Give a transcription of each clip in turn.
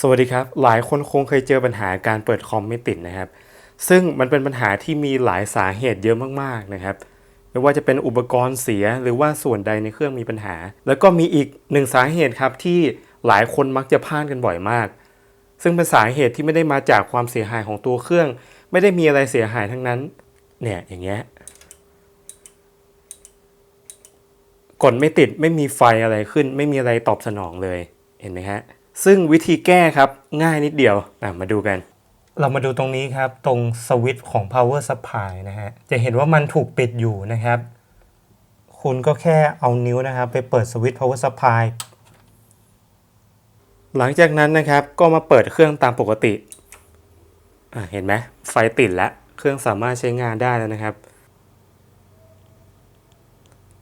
สวัสดีครับ หลายคนคงเคยเจอปัญหาการเปิดคอมไม่ติดนะครับ ซึ่งมันเป็นปัญหาที่มีหลายสาเหตุเยอะมากๆนะครับ ไม่ว่าจะเป็นอุปกรณ์เสียหรือว่าส่วนใดในเครื่องมีปัญหา แล้วก็มีอีกหนึ่งสาเหตุครับที่หลายคนมักจะพลาดกันบ่อยมาก ซึ่งเป็นสาเหตุที่ไม่ได้มาจากความเสียหายของตัวเครื่อง ไม่ได้มีอะไรเสียหายทั้งนั้น เนี่ยอย่างเงี้ยกดไม่ติดไม่มีไฟอะไรขึ้น ไม่มีอะไรตอบสนองเลยเห็นไหมฮะ ซึ่งวิธีแก้ครับง่ายนิดเดียวอะมาดูกัน เรามาดูตรงนี้ครับ ตรงสวิตช์ของ power supply นะฮะ จะเห็นว่ามันถูกปิดอยู่นะครับ คุณก็แค่เอานิ้วนะครับ ไปเปิดสวิตช์ power supply หลังจากนั้นนะครับก็มาเปิดเครื่องตามปกติอะเห็นไหมไฟติดแล้ว เครื่องสามารถใช้งานได้แล้วนะครับ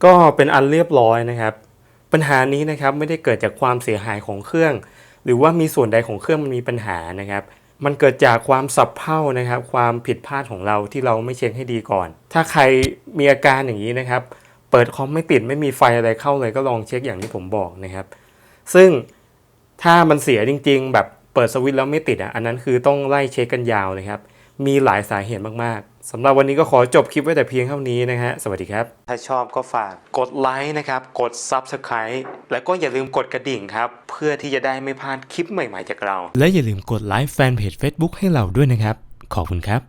ก็เป็นอันเรียบร้อยนะครับ ปัญหานี้นะครับไม่ได้เกิดจากความเสียหายของเครื่อง หรือว่ามีส่วนใดของเครื่องมันมีปัญหานะครับมันเกิดจากความสับเพร่านะครับ ความผิดพลาดของเราที่เราไม่เช็คให้ดีก่อน ถ้าใครมีอาการอย่างนี้นะครับ เปิดคอมไม่ติดไม่มีไฟอะไรเข้าเลยก็ลองเช็คอย่างที่ผมบอกนะครับ ซึ่งถ้ามันเสียจริง ๆ แบบเปิดสวิตช์แล้วไม่ติดอะอันนั้นคือต้องไล่เช็คกันยาวเลยครับ มีหลายสาเหตุมากๆสำหรับวันนี้ก็ขอจบคลิปไว้แต่เพียงเท่านี้นะฮะ สวัสดีครับ ถ้าชอบก็ฝากกดไลค์นะครับ กด Subscribe แล้วก็อย่าลืมกดกระดิ่งครับ เพื่อที่จะได้ไม่พลาดคลิปใหม่ๆจากเรา และอย่าลืมกดไลค์แฟนเพจ Facebook ให้เราด้วยนะครับ ขอบคุณครับ